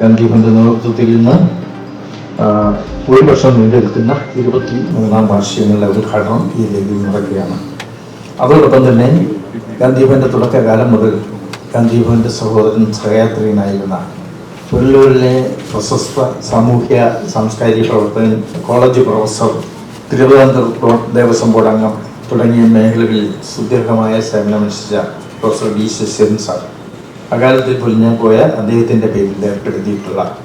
ഗാന്ധിഭവന്റെ നേതൃത്വത്തിൽ ഇന്ന് ഒരു വർഷം നീണ്ടെടുക്കുന്ന ഇരുപത്തി മൂന്നാം വാർഷികങ്ങളുടെ ഉദ്ഘാടനം ഈ രീതിയിൽ നടക്കുകയാണ്. അതോടൊപ്പം തന്നെ ഗാന്ധിഭവന്റെ തുടക്കകാലം മുതൽ ഗാന്ധിഭവന്റെ സഹോദരൻ സഹയാത്രികനായിരുന്ന പുല്ലൂരിലെ പ്രശസ്ത സാമൂഹ്യ സാംസ്കാരിക പ്രവർത്തകൻ college professor Thiruvananthapuram Devaswom board അംഗം തുടങ്ങിയ മേഖലകളിൽ സുദീർഘമായ സേവനമനുഷ്ഠിച്ച പ്രൊഫസർ വി ശശിധരൻ സാർ. അകാലത്തിൽ പൊലിഞ്ഞു പോയ അദ്ദേഹത്തിന്റെ പേരിൽ ഏർപ്പെടുത്തിയിട്ടുള്ള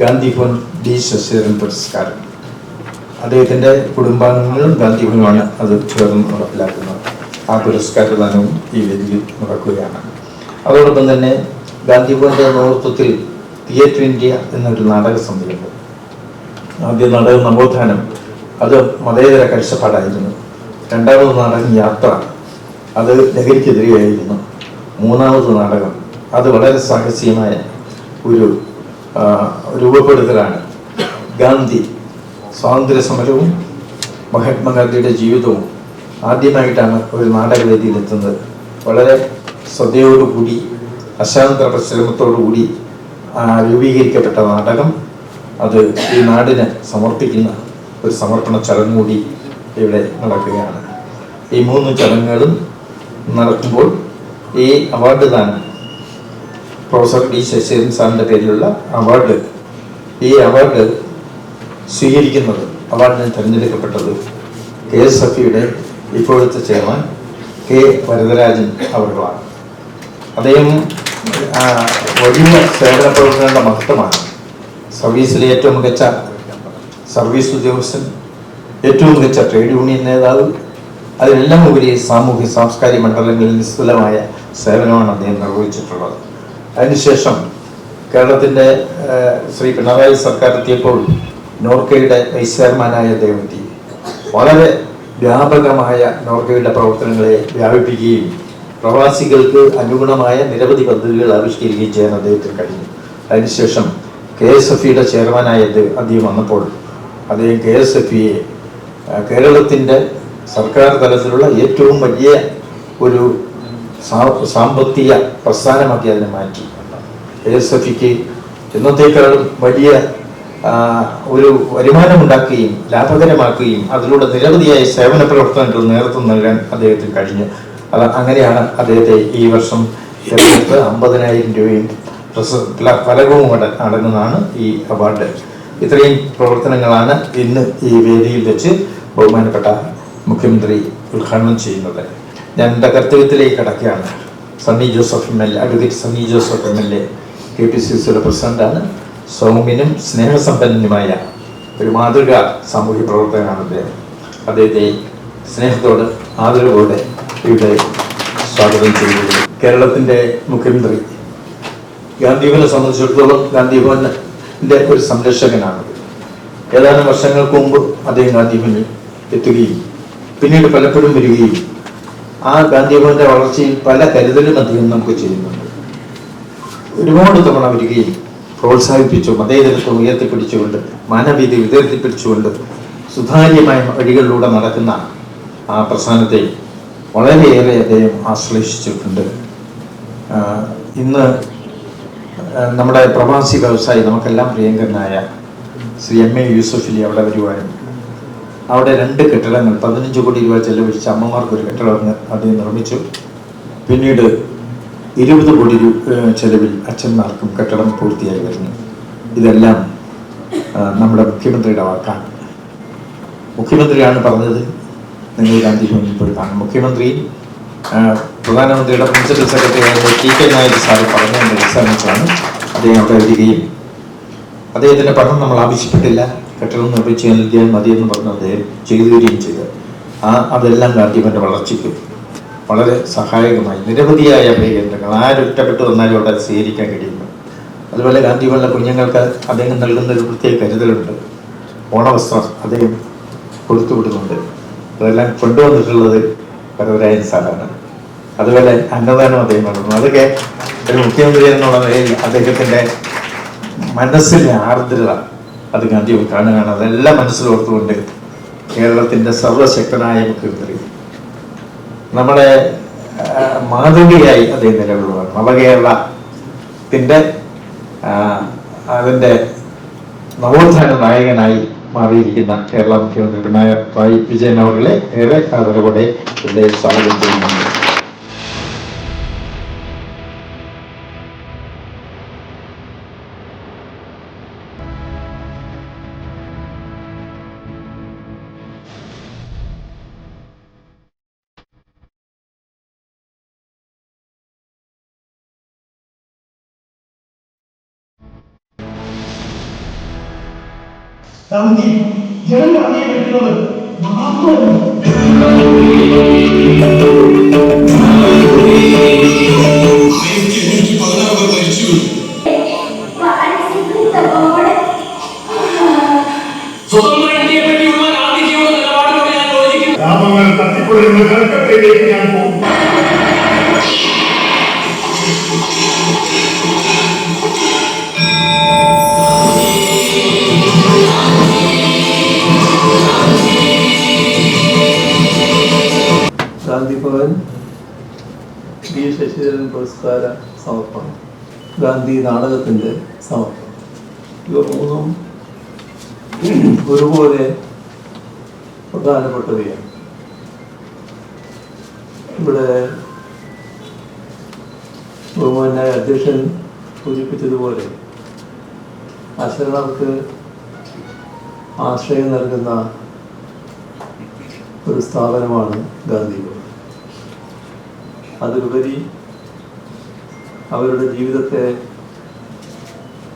ഗാന്ധി ഭവൻ ഡി ശശിധരൻ പുരസ്കാരം. അദ്ദേഹത്തിന്റെ കുടുംബാംഗങ്ങളും ഗാന്ധി ഭവനുമാണ് അത് ചേർന്ന് നടപ്പിലാക്കുന്നത് ആ പുരസ്കാരദാനവും ഈ വേദിയിൽ നടക്കുകയാണ് അതോടൊപ്പം തന്നെ ഗാന്ധി ഭവന്റെ നേതൃത്വത്തിൽ തിയേറ്റർ ഇന്ത്യ എന്നൊരു നാടക സമിതിയുണ്ട് ആദ്യ നാടകം നവോത്ഥാനം അത് മതേതര കാഴ്ചപ്പാടായിരുന്നു. രണ്ടാമത് നാടകം യാത്ര അത് ലഹരിക്കെതിരെയായിരുന്നു. മൂന്നാമത് നാടകം അത് വളരെ സാഹസികമായ ഒരു രൂപപ്പെടുത്തലാണ്. ഗാന്ധി സ്വാതന്ത്ര്യ സമരവും മഹാത്മാഗാന്ധിയുടെ ജീവിതവും ആദ്യമായിട്ടാണ് ഒരു നാടകവേദിയിൽ എത്തുന്നത് വളരെ ശ്രദ്ധയോടുകൂടി അശാന്തര പരിശ്രമത്തോടുകൂടി രൂപീകരിക്കപ്പെട്ട നാടകം അത് ഈ നാടിന് സമർപ്പിക്കുന്ന ഒരു സമർപ്പണ ചടങ്ങ് കൂടി ഇവിടെ നടക്കുകയാണ്. ഈ മൂന്ന് ചടങ്ങുകളും നടക്കുമ്പോൾ ഈ അവാർഡ് ദാനം പ്രൊഫസർ ഡി ശശീന്ദ്രൻ സാറിന്റെ പേരിലുള്ള അവാർഡ് ഈ അവാർഡ് സ്വീകരിക്കുന്നത് അവാർഡിന് തിരഞ്ഞെടുക്കപ്പെട്ടത് കെ എസ് എഫ് ഇയുടെ ഇപ്പോഴത്തെ ചെയർമാൻ കെ വരദരാജൻ അവരുടെ അദ്ദേഹം വലിയ സേവന പ്രവർത്തനങ്ങളുടെ മഹത്വമാണ്. സർവീസിലെ ഏറ്റവും മികച്ച സർവീസ് ഉദ്യോഗസ്ഥൻ ഏറ്റവും മികച്ച ട്രേഡ് യൂണിയൻ നേതാവ് അതിനെല്ലാം ഉപരി സാമൂഹ്യ സാംസ്കാരിക മണ്ഡലങ്ങളിൽ നിസ്തുലമായ സേവനമാണ് അദ്ദേഹം നിർവഹിച്ചിട്ടുള്ളത്. അതിനുശേഷം കേരളത്തിന്റെ ശ്രീ പിണറായി സർക്കാർ എത്തിയപ്പോൾ നോർക്കയുടെ വൈസ് ചെയർമാനായ അദ്ദേഹം വളരെ വ്യാപകമായ നോർക്കയുടെ പ്രവർത്തനങ്ങളെ വ്യാപിപ്പിക്കുകയും പ്രവാസികൾക്ക് അനുഗുണമായ നിരവധി പദ്ധതികൾ ആവിഷ്കരിക്കുകയും ചെയ്യാൻ അദ്ദേഹത്തിന് കഴിഞ്ഞു. അതിനുശേഷം കെ എസ് എഫ് ഇയുടെ ചെയർമാനായ അദ്ദേഹം വന്നപ്പോൾ അദ്ദേഹം കെ എസ് എഫ് ഇയെ കേരളത്തിന്റെ സർക്കാർ തലത്തിലുള്ള ഏറ്റവും വലിയ ഒരു സാമ്പത്തിക പ്രസ്ഥാനമാക്കി അതിനെ മാറ്റി. കെ എസ് എഫ് ഇക്ക് എന്നത്തേക്കാളും വലിയ ഒരു വരുമാനമുണ്ടാക്കുകയും ലാഭകരമാക്കുകയും അതിലൂടെ നിരവധിയായ സേവന പ്രവർത്തനങ്ങൾ നേതൃത്വം നൽകാൻ അദ്ദേഹത്തിന് കഴിഞ്ഞു. അത് അങ്ങനെയാണ് അദ്ദേഹത്തെ ഈ വർഷം തെരഞ്ഞെടുത്ത് അമ്പതിനായിരം രൂപയും പ്രസ- ഫലകവും അട- അടങ്ങുന്നതാണ് ഈ അവാർഡ്. ഇത്രയും പ്രവർത്തനങ്ങളാണ് ഇന്ന് ഈ വേദിയിൽ വെച്ച് ബഹുമാനപ്പെട്ട മുഖ്യമന്ത്രി ഉദ്ഘാടനം ചെയ്യുന്നത്. ഞാൻ കർത്തവ്യത്തിലേക്ക് കടക്കുകയാണ്. Sunny Joseph M L A advocate Sunny Joseph M L A K P C സിയുടെ പ്രസിഡന്റാണ്. സൗമ്യനും സ്നേഹസമ്പന്നനുമായ ഒരു മാതൃക സാമൂഹ്യ പ്രവർത്തകനാണ് അദ്ദേഹം. അദ്ദേഹത്തെ സ്നേഹത്തോട് ആദരവോടെ ഇവിടെ സ്വാഗതം ചെയ്യുന്നത് കേരളത്തിന്റെ മുഖ്യമന്ത്രി ഗാന്ധിഭവനെ സംബന്ധിച്ചിടത്തോളം ഗാന്ധിഭവന്റെ ഒരു സംരക്ഷകനാണ്. ഏതാനും വർഷങ്ങൾക്ക് മുമ്പ് അദ്ദേഹം ഗാന്ധിഭവനിൽ എത്തുകയും പിന്നീട് പലപ്പോഴും വരികയും ആ ഗാന്ധിഭവന്റെ വളർച്ചയിൽ പല കരുതലും അദ്ദേഹം നമുക്ക് ചെയ്യുന്നുണ്ട്. ഒരുപാട് തവണ വരികയും പ്രോത്സാഹിപ്പിച്ചു മതേതരത്വം ഉയർത്തിപ്പിടിച്ചുകൊണ്ട് മാനവീതി ഉയർത്തിപ്പിടിച്ചുകൊണ്ട് സുതാര്യമായ വഴികളിലൂടെ നടക്കുന്ന ആ പ്രസ്ഥാനത്തെ വളരെയേറെ അദ്ദേഹം ആശ്ലേഷിച്ചിട്ടുണ്ട്. ഇന്ന് നമ്മുടെ പ്രവാസി വ്യവസായി നമുക്കെല്ലാം പ്രിയങ്കരനായ ശ്രീ എം എ യൂസഫലി അവിടെ വരുവാനും അവിടെ രണ്ട് കെട്ടിടങ്ങൾ പതിനഞ്ച് കോടി രൂപ ചെലവഴിച്ച് അമ്മമാർക്ക് ഒരു കെട്ടിടം അദ്ദേഹം നിർമ്മിച്ചു. പിന്നീട് ഇരുപത് കോടി രൂപ ചെലവിൽ അച്ഛന്മാർക്കും കെട്ടിടം പൂർത്തിയായി വരുന്നു. ഇതെല്ലാം നമ്മുടെ മുഖ്യമന്ത്രിയുടെ വാക്കാണ്. മുഖ്യമന്ത്രിയാണ് പറഞ്ഞത് നിങ്ങൾ ഗാന്ധി ഭവനിൽ പോയി കാണും. മുഖ്യമന്ത്രി പ്രധാനമന്ത്രിയുടെ പ്രിൻസിപ്പൽ സെക്രട്ടറി ആയ ടി കെ നായർ സാറ് പറഞ്ഞതിന്റെ അടിസ്ഥാനത്തിലാണ് അദ്ദേഹം അവിടെ വരികയും അദ്ദേഹത്തിന്റെ പഠനം നമ്മൾ ആവശ്യപ്പെട്ടില്ല. കെട്ടിടം നിർമ്മിച്ച് നൽകിയാൽ മതിയെന്ന് പറഞ്ഞ് അദ്ദേഹം ചെയ്തു തരികയും ചെയ്തു. ആ അതെല്ലാം ഗാന്ധിഭവന്റെ വളർച്ചയ്ക്ക് വളരെ സഹായകമായി. നിരവധിയായ അഭയകേന്ദ്രങ്ങൾ. ആരൊറ്റപ്പെട്ട് വന്നാലും അവിടെ സ്വീകരിക്കാൻ കഴിയുന്നു അതുപോലെ ഗാന്ധിഭവനിലെ കുഞ്ഞുങ്ങൾക്ക് അദ്ദേഹം നൽകുന്ന ഒരു പ്രത്യേക കരുതലുണ്ട്. ഓണവസ്ത്രം അദ്ദേഹം കൊടുത്തു വിടുന്നുണ്ട്. അതെല്ലാം കൊണ്ടുവന്നിട്ടുള്ളത് പരവരായൻ സാറാണ്. അതുപോലെ അന്നദാനം അദ്ദേഹം നടന്നു അതൊക്കെ ഒരു മുഖ്യമന്ത്രി എന്നുള്ള നിലയിൽ അദ്ദേഹത്തിന്റെ മനസ്സിലെ ആർദ്രത അത് ഗാന്ധി കാണുകയാണ് അതെല്ലാം മനസ്സിലോർത്തുകൊണ്ട് കേരളത്തിന്റെ സർവശക്തനായ മുഖ്യമന്ത്രി. നമ്മളെ മാതൃകയായി അദ്ദേഹം നിലകൊള്ളുകയാണ് നവകേരളത്തിന്റെ അതിന്റെ നവോത്ഥാന നായകനായി മാറിയിരിക്കുന്ന കേരള മുഖ്യമന്ത്രി പിണറായി വിജയൻ അവരുടെ ഏറെ ആദരവോടെ ഇവിടെ സ്വാഗതം ചെയ്യുന്നുണ്ട് സ്വതന്ത്ര ജനം അറിയാൻ പറ്റുന്നത് കൽക്കട്ടയിലേക്ക് ഞാൻ പോകും. ബി ശശിധരൻ പുരസ്കാര സമർപ്പണം. ഗാന്ധി നാടകത്തിന്റെ സമർപ്പണം. ഇവ മൂന്നും ഒരുപോലെ പ്രധാനപ്പെട്ടവയാണ്. ഇവിടെ ബഹുമാനായ അധ്യക്ഷൻ സൂചിപ്പിച്ചതുപോലെ അശരണർക്ക് ആശ്രയം നൽകുന്ന ഒരു സ്ഥാപനമാണ് ഗാന്ധി അതിലുപരി അവരുടെ ജീവിതത്തെ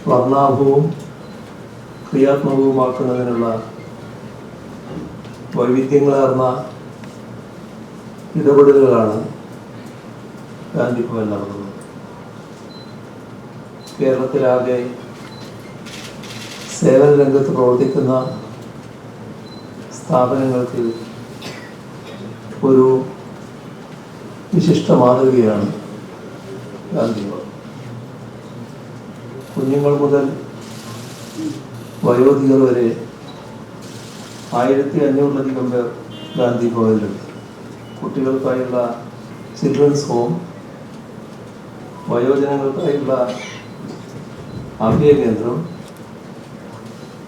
വർണാഭവും ക്രിയാത്മകവുമാക്കുന്നതിനുള്ള വൈവിധ്യങ്ങളേർന്ന ഇടപെടലുകളാണ് ഗാന്ധി ഭവൻ നടന്നത്. കേരളത്തിലാകെ സേവന രംഗത്ത് പ്രവർത്തിക്കുന്ന സ്ഥാപനങ്ങൾക്ക് ഒരു വിശിഷ്ട മാതൃകയാണ് ഗാന്ധി കുഞ്ഞുങ്ങൾ മുതൽ വയോധികർ വരെ ആയിരത്തി അഞ്ഞൂറിലധികം പേർ ഗാന്ധി ഭവനിലുണ്ട് കുട്ടികൾക്കായുള്ള ചിൽഡ്രൻസ് ഹോം വയോജനങ്ങൾക്കായുള്ള അഭയ കേന്ദ്രം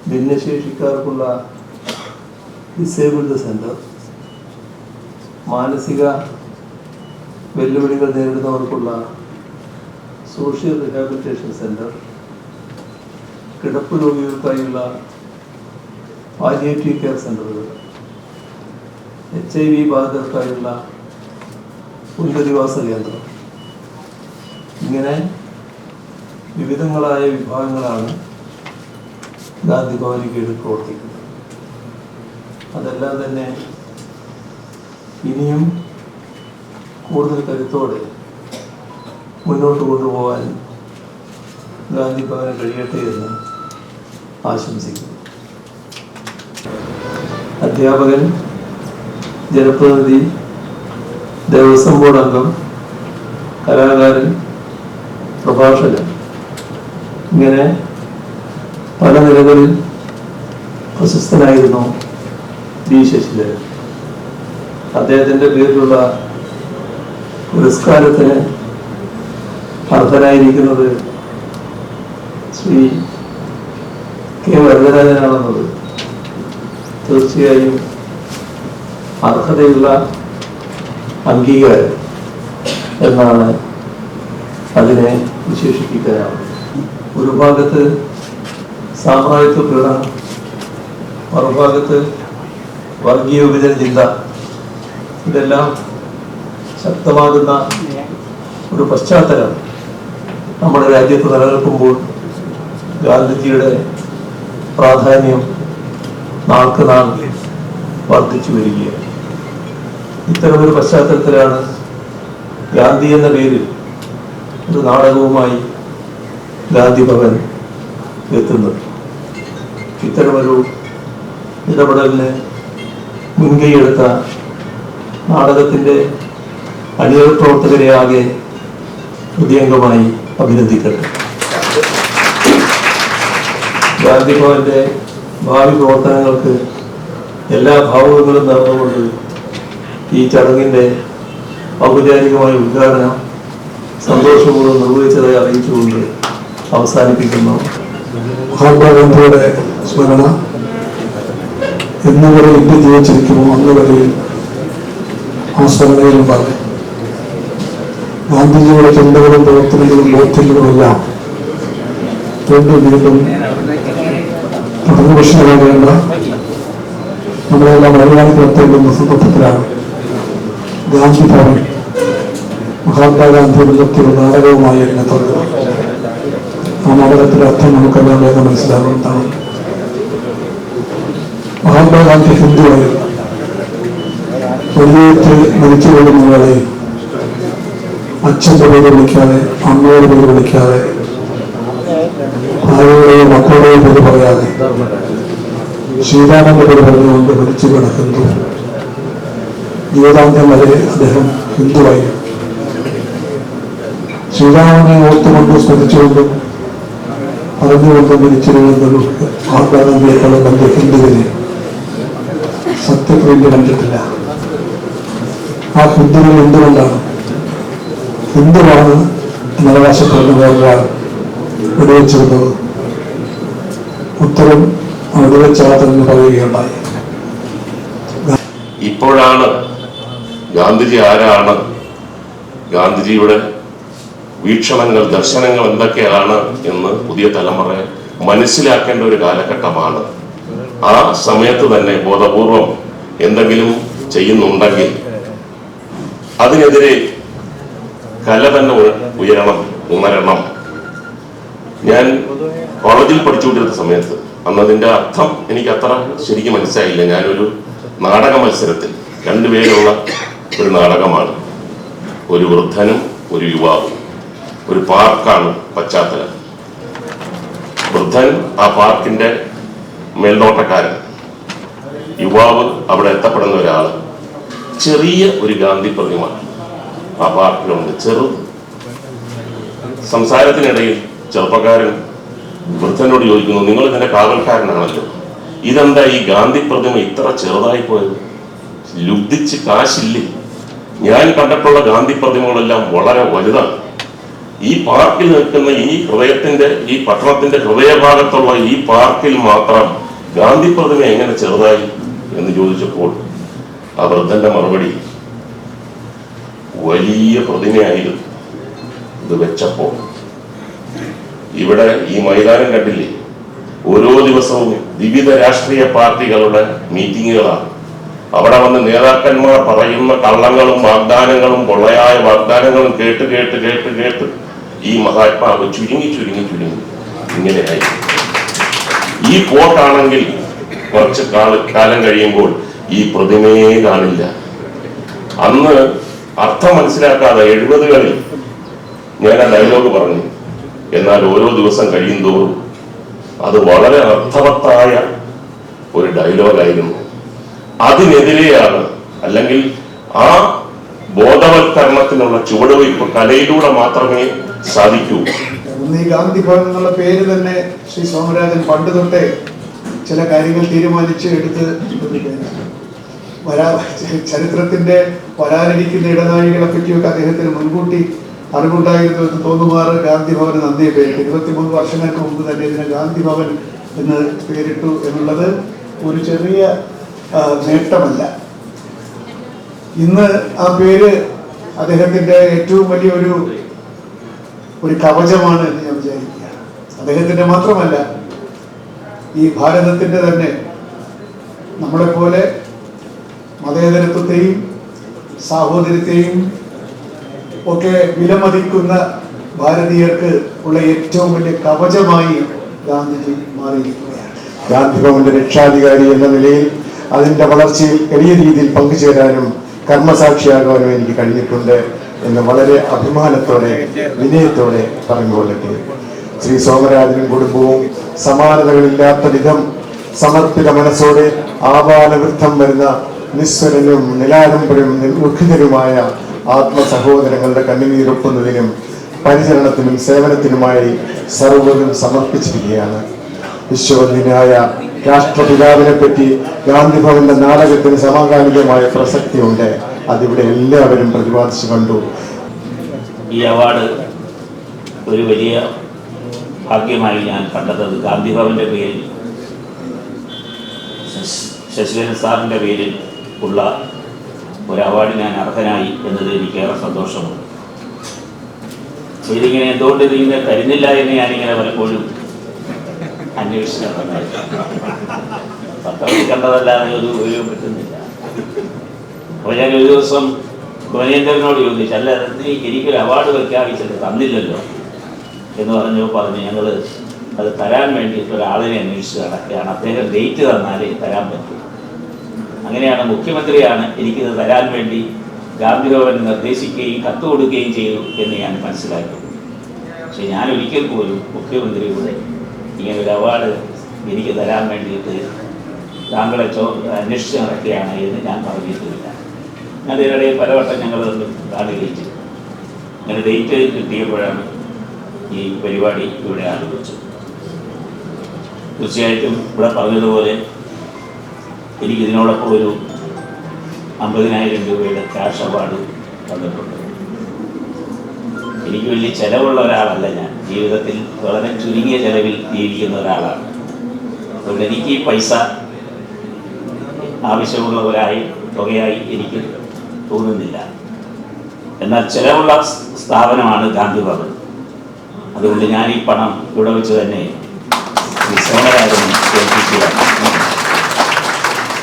ഭിന്നശേഷിക്കാർക്കുള്ള ഡിസേബിൾഡ് സെന്റർ മാനസിക വെല്ലുവിളികൾ നേരിടുന്നവർക്കുള്ള സോഷ്യൽ റിഹാബിലിറ്റേഷൻ സെന്റർ കിടപ്പ് രോഗികൾക്കായുള്ള പാലിയേറ്റീവ് കെയർ സെന്ററുകൾ എച്ച് ഐ വി ബാധിതർക്കായുള്ള പുനരധിവാസ കേന്ദ്രം. ഇങ്ങനെ വിവിധങ്ങളായ വിഭാഗങ്ങളാണ് ഗാന്ധി ഭവന് കീഴിൽ പ്രവർത്തിക്കുന്നത്. അതെല്ലാം തന്നെ ഇനിയും കൂടുതൽ കരുത്തോടെ മുന്നോട്ട് കൊണ്ടുപോകാൻ ഗാന്ധി ഭവന് കഴിയട്ടെ എന്ന് ആശംസിക്കുന്നു. അധ്യാപകൻ ജനപ്രതിനിധി ദേവസ്വം ബോർഡ് അംഗം കലാകാരൻ പ്രഭാഷകൻ ഇങ്ങനെ പല നിലകളിൽ പ്രശസ്തനായിരുന്നു ബി ശശിധരൻ. അദ്ദേഹത്തിന്റെ പേരിലുള്ള പുരസ്കാരത്തിന് അർഹനായിരിക്കുന്നത് ശ്രീ കെ വരദരാജനാണെന്നത് തീർച്ചയായും അർഹതയുള്ള അംഗീകാരം എന്നാണ് അതിനെ വിശേഷിപ്പിക്കാനാവുന്നത്. ഒരു ഭാഗത്ത് സാമ്രാജ്യത്വ പീഡനം മറുഭാഗത്ത് വർഗീയ വിഭജന ചിന്ത ഇതെല്ലാം ശക്തമാകുന്ന ഒരു പശ്ചാത്തലം നമ്മുടെ രാജ്യത്ത് നിലനിൽക്കുമ്പോൾ ഗാന്ധിജിയുടെ പ്രാധാന്യം നാൾക്ക് നാൾ വർദ്ധിച്ചു വരികയാണ്. ഇത്തരമൊരു പശ്ചാത്തലത്തിലാണ് ഗാന്ധി എന്ന പേരിൽ ഒരു നാടകവുമായി ഗാന്ധി ഭവൻ എത്തുന്നത്. ഇത്തരമൊരു ഇടപെടലിന് മുൻകൈയെടുത്ത നാടകത്തിന്റെ അണിയറ പ്രവർത്തകരെ ആകെ ഹൃദയംഗമായി അഭിനന്ദിക്കട്ടെ. ഗാന്ധിഭവന്റെ ഭാവി പ്രവർത്തനങ്ങൾക്ക് എല്ലാ ഭാവങ്ങളും നടന്നുകൊണ്ട് ഈ ചടങ്ങിന്റെ ഔപചാരികമായ ഉദ്ഘാടനം സന്തോഷപൂർവം നിർവഹിച്ചതായി അറിയിച്ചുകൊണ്ട് അവസാനിപ്പിക്കുന്നു. മഹാത്മാഗാന്ധിയുടെ സ്മരണ എന്നുവരെ ഇന്ത്യ ജീവിച്ചിരിക്കുമോ? അന്നുവരെയും ആ സ്മരണയിലും സ്മരണയിലുണ്ടാകും ഗാന്ധിജിയുടെ ചിന്തകളും പ്രവർത്തനങ്ങളും ബോധ്യങ്ങളുമെല്ലാം വീണ്ടും വീണ്ടും പ്രതിപക്ഷമാകേണ്ട നമ്മളെല്ലാം മലയാളികളെത്തേണ്ടുന്ന സന്ദർഭത്തിലാണ് ഗാന്ധി ഭവൻ മഹാത്മാഗാന്ധി മുഖത്തൊരു നാടകവുമായി എന്നെ തുടങ്ങുന്നത് ആ നാടകത്തിലെ അർത്ഥം നമുക്കെല്ലാം വേഗം മനസ്സിലാകുന്നതാണ്. മഹാത്മാഗാന്ധി ഹിന്ദുവായിരുന്നു വലിയ മരിച്ചു വേളയിൽ അച്ഛന്റെ പേര് വിളിക്കാതെ അമ്മയുടെ പേര് വിളിക്കാതെ ഭാര്യയുടെയും മക്കളുടെയും പേര് പറയാതെ ശ്രീരാമന്റെ പേര് പറഞ്ഞുകൊണ്ട് മരിച്ചു കിടക്കുന്നു. ജീവിതാന്ത്യം വരെ അദ്ദേഹം ഹിന്ദുവായി. ശ്രീരാമനെ ഓർത്തുകൊണ്ടും സ്മരിച്ചുകൊണ്ടും പറഞ്ഞുകൊണ്ടും മരിച്ചിരുന്നൊരു മഹാത്മാഗാന്ധിയെക്കാളും വലിയ ഹിന്ദുവിനെ സത്യത്തിൽ കണ്ടിട്ടില്ല. ആ ഹിന്ദുവിൽ എന്തുകൊണ്ടാണ് ഹിന്ദുവാണ് എന്നവകാശപ്പെടുന്ന വേറൊരാൾ വെടിവെച്ചിരുന്നത് ഉത്തരം വെടിവെച്ചാത്തെന്ന് പറയുകയുണ്ടായി. ഇപ്പോഴാണ് ഗാന്ധിജി ആരാണ്? ഗാന്ധിജിയുടെ വീക്ഷണങ്ങൾ ദർശനങ്ങൾ എന്തൊക്കെയാണ് എന്ന് പുതിയ തലമുറ മനസ്സിലാക്കേണ്ട ഒരു കാലഘട്ടമാണ്. ആ സമയത്ത് തന്നെ ബോധപൂർവം എന്തെങ്കിലും ചെയ്യുന്നുണ്ടെങ്കിൽ അതിനെതിരെ കല തന്നെ ഉയ- ഉയരണം ഉണരണം ഞാൻ കോളേജിൽ പഠിച്ചുകൊണ്ടിരുന്ന സമയത്ത് അന്ന് അതിന്റെ അർത്ഥം എനിക്ക് അത്ര ശരിക്കും മനസ്സിലായില്ല. ഞാനൊരു നാടക മത്സരത്തിൽ രണ്ടുപേരുള്ള ഒരു നാടകമാണ്. ഒരു വൃദ്ധനും ഒരു യുവാവും. ഒരു പാർക്കാണ് പശ്ചാത്തലം. വൃദ്ധൻ ആ പാർക്കിന്റെ മേൽനോട്ടക്കാരൻ. യുവാവ് അവിടെ എത്തപ്പെടുന്ന ഒരാൾ ചെറിയ ഒരു ഗാന്ധി പ്രതിമ. ആ പാർക്കിലുണ്ട് ചെറു സംസാരത്തിനിടയിൽ ചെറുപ്പക്കാരൻ വൃദ്ധനോട് ചോദിക്കുന്നു നിങ്ങൾ ഇതിന്റെ കാവൽക്കാരനാണല്ലോ. ഇതെന്താ ഈ ഗാന്ധി പ്രതിമ ഇത്ര ചെറുതായി പോയത്? ലുബ്ധിച്ച് കാശില്ലേ? ഞാൻ കണ്ടിട്ടുള്ള ഗാന്ധി പ്രതിമകളെല്ലാം വളരെ വലുതാണ്. ഈ പാർക്കിൽ നിൽക്കുന്ന ഈ ഹൃദയത്തിന്റെ ഈ പട്ടണത്തിന്റെ ഹൃദയഭാഗത്തുള്ള ഈ പാർക്കിൽ മാത്രം ഗാന്ധി പ്രതിമ എങ്ങനെ ചെറുതായി? എന്ന് ചോദിച്ചപ്പോൾ ആ വൃദ്ധന്റെ മറുപടി വലിയ പ്രതിമയായിരുന്നു ഇത് വെച്ചപ്പോൾ. ഇവിടെ ഈ മൈതാനം കണ്ടില്ലേ? ഓരോ ദിവസവും വിവിധ രാഷ്ട്രീയ പാർട്ടികളുടെ മീറ്റിങ്ങുകളാണ്. അവിടെ വന്ന് നേതാക്കന്മാർ പറയുന്ന കള്ളങ്ങളും വാഗ്ദാനങ്ങളും പൊള്ളയായ വാഗ്ദാനങ്ങളും കേട്ട് കേട്ട് കേട്ട് കേട്ട് ഈ മഹാത്മാവ് ചുരുങ്ങി ചുരുങ്ങി ചുരുങ്ങി ഇങ്ങനെയായി. ഈ കോട്ടാണെങ്കിൽ കുറച്ച് കാലം കഴിയുമ്പോൾ ഈ പ്രതിമയെ കാണില്ല. അന്ന് അർത്ഥം മനസ്സിലാക്കാതെ എഴുപതുകളിൽ ഞാൻ ആ ഡയലോഗ് പറഞ്ഞു. എന്നാൽ ഓരോ ദിവസം കഴിയും തോറും അത് വളരെ അർത്ഥവത്തായ ഒരു ഡയലോഗായിരുന്നു അതിനെതിരെയാണ് അല്ലെങ്കിൽ ആ ബോധവൽക്കരണത്തിനുള്ള ചുവടുവയ്പ് കലയിലൂടെ മാത്രമേ സാധിക്കൂ. ഈ ഗാന്ധി ഭവൻ എന്നുള്ള പേര് തന്നെ ശ്രീ സോമരാജൻ പണ്ട് തൊട്ടേ ചില കാര്യങ്ങൾ തീരുമാനിച്ച് എടുത്ത് വരാ ചരിത്രത്തിന്റെ വരാനിരിക്കുന്ന ഇടനാഴികളെ പറ്റിയൊക്കെ അദ്ദേഹത്തിന് മുൻകൂട്ടി അറിവുണ്ടായിരുന്നു എന്ന് തോന്നുമാറ് ഗാന്ധി ഭവന് നന്ദി പേര് ഇരുപത്തിമൂന്ന് വർഷങ്ങൾക്ക് മുമ്പ് തന്നെ ഇതിന് ഗാന്ധി ഭവൻ എന്ന് പേരിട്ടു എന്നുള്ളത് ഒരു ചെറിയ നേട്ടമല്ല. ഇന്ന് ആ പേര് അദ്ദേഹത്തിന്റെ ഏറ്റവും വലിയ ഒരു കവചമാണ് എന്ന് ഞാൻ വിചാരിക്കുക. അദ്ദേഹത്തിന്റെ മാത്രമല്ല ഈ ഭാരതത്തിന്റെ തന്നെ നമ്മളെപ്പോലെ മതേതരത്വത്തെയും സാഹോദര്യത്തെയും ഒക്കെ വിലമതിക്കുന്ന ഭാരതീയർക്ക് ഉള്ള ഏറ്റവും വലിയ കവചമായി ഗാന്ധിജി മാറിയിരിക്കുകയാണ്. ഗാന്ധി ഭവന്റെ രക്ഷാധികാരി എന്ന നിലയിൽ അതിന്റെ വളർച്ചയിൽ വലിയ രീതിയിൽ പങ്കുചേരാനും കർമ്മസാക്ഷിയാകാനും എനിക്ക് കഴിഞ്ഞിട്ടുണ്ട് എന്ന് വളരെ അഭിമാനത്തോടെ വിനയത്തോടെ പറഞ്ഞുകൊള്ളട്ടെ ശ്രീ സോമരാജനും കുടുംബവും സമാനതകളില്ലാത്ത വിധം സമർപ്പിത മനസ്സോടെ ആപാലവൃദ്ധം വരുന്ന നിസ്വരനും നിലാലംബരും നിർമുഖിതരുമായ ആത്മസഹോദരങ്ങളുടെ കണ്ണുനീരൊപ്പുന്നതിനും പരിചരണത്തിനും സേവനത്തിനുമായി സർവതും സമർപ്പിച്ചിരിക്കുകയാണ്. വിശ്വവന്യനായ രാഷ്ട്രപിതാവിനെ പറ്റി ഗാന്ധിഭവന്റെ നാടകത്തിന് സമകാലികമായ പ്രസക്തിയുണ്ട്. അതിവിടെ എല്ലാവരും പ്രതിപാദിച്ചു കണ്ടു. ഈ അവാർഡ് ഒരു വലിയ ഭാഗ്യമായി ഞാൻ കണ്ടത് ഗാന്ധിഭവന്റെ പേരിൽ ശശ്- ശശിധരൻ സാറിന്റെ പേരിൽ ഉള്ള ഒരു അവാർഡ് ഞാൻ അർഹനായി എന്നത് എനിക്കേറെ സന്തോഷമുണ്ട്. ഇതിങ്ങനെ എന്തുകൊണ്ട് ഇതിങ്ങനെ തരുന്നില്ല എന്ന് ഞാനിങ്ങനെ പലപ്പോഴും അന്വേഷിച്ചു പത്രത്തിൽ ഒരു ഉപയോഗം പറ്റുന്നില്ല അപ്പോൾ ഞാൻ ഒരു ദിവസം ഗുണേന്ദ്രനോട് ചോദിച്ചു അല്ല എനിക്കൊരു അവാർഡ് പ്രഖ്യാപിച്ചത് തന്നില്ലല്ലോ? എന്ന് പറഞ്ഞു പറഞ്ഞു ഞങ്ങൾ അത് തരാൻ വേണ്ടിയിട്ട് ഒരാളിനെ അന്വേഷിച്ച് നടക്കുകയാണ് അദ്ദേഹം ഡേറ്റ് തന്നാലേ തരാൻ പറ്റൂ. അങ്ങനെയാണ് മുഖ്യമന്ത്രിയാണ് എനിക്കിത് തരാൻ വേണ്ടി ഗാന്ധി ഭവൻ നിർദ്ദേശിക്കുകയും കത്ത് കൊടുക്കുകയും ചെയ്തു എന്ന് ഞാൻ മനസ്സിലാക്കി. പക്ഷെ ഞാൻ ഒരിക്കൽ പോലും മുഖ്യമന്ത്രിയുടെ ഇങ്ങനെ ഒരു അവാർഡ് എനിക്ക് തരാൻ വേണ്ടിയിട്ട് താങ്കളെ ചോ അന്വേഷിച്ച് നടക്കുകയാണ് എന്ന് ഞാൻ പറഞ്ഞിട്ടില്ല. അതിനിടയിൽ പലവട്ടം ഞങ്ങൾ കാണുകയും ചെയ്തു. അങ്ങനെ ഡേറ്റ് കിട്ടിയപ്പോഴാണ് ഈ പരിപാടി ഇവിടെ ആരംഭിച്ചത്. തീർച്ചയായിട്ടും ഇവിടെ പറഞ്ഞതുപോലെ എനിക്ക് ഇതിനോടൊപ്പം ഒരു അമ്പതിനായിരം രൂപയുടെ ക്യാഷ് അവാർഡ് തന്നിട്ടുണ്ട്. എനിക്ക് വലിയ ചിലവുള്ള ഒരാളല്ല ഞാൻ. ജീവിതത്തിൽ വളരെ ചുരുങ്ങിയ ചിലവിൽ ജീവിക്കുന്ന ഒരാളാണ്. അതുകൊണ്ട് എനിക്ക് ഈ പൈസ ആവശ്യമുള്ള ഒരായി തുകയായി എനിക്ക് തോന്നുന്നില്ല. എന്നാൽ ചിലവുള്ള സ്ഥാപനമാണ് ഗാന്ധി ഭവൻ അതുകൊണ്ട് ഞാൻ ഈ പണം ഇവിടെ വെച്ച് തന്നെ ഈ ഏൽപ്പിക്കുകയാണ്.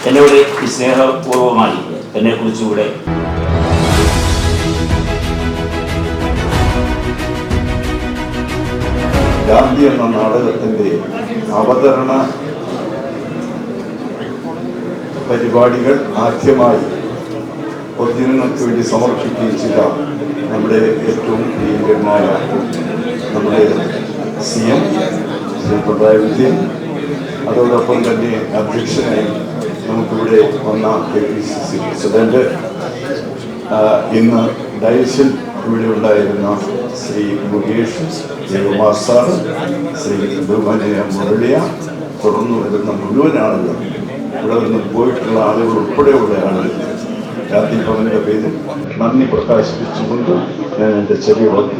എന്നോട് ഈ സ്നേഹപൂർവമായി എന്നെക്കുറിച്ചുകൂടെ ഗാന്ധി എന്ന നാടകത്തിന്റെ അവതരണ പരിപാടികൾ ആദ്യമായി പൊതുജനങ്ങൾക്ക് വേണ്ടി സമർപ്പിക്കുകയും ചെയ്ത നമ്മുടെ ഏറ്റവും പ്രിയങ്കരനായ നമ്മുടെ സി എം ശ്രീ പിണറായി വിജയൻ അതോടൊപ്പം തന്നെ അധ്യക്ഷനായി നമുക്കിവിടെ വന്ന K P C C president ഇന്ന് ഡയസിൽ ഇവിടെ ഉണ്ടായിരുന്ന ശ്രീ മുകേഷ് ജയകുമാർ സാർ ശ്രീ ബഹുമാനിയ മുരളിയ തുടർന്ന് വരുന്ന മുഴുവൻ ആളുകൾ ഇവിടെ നിന്ന് പോയിട്ടുള്ള ആളുകൾ ഉൾപ്പെടെയുള്ള ആളുകൾ രാത്രി ഭവന്റെ പേരിൽ നന്ദി പ്രകാശിപ്പിച്ചുകൊണ്ട് ഞാൻ എന്റെ ചെറിയ വാക്ക്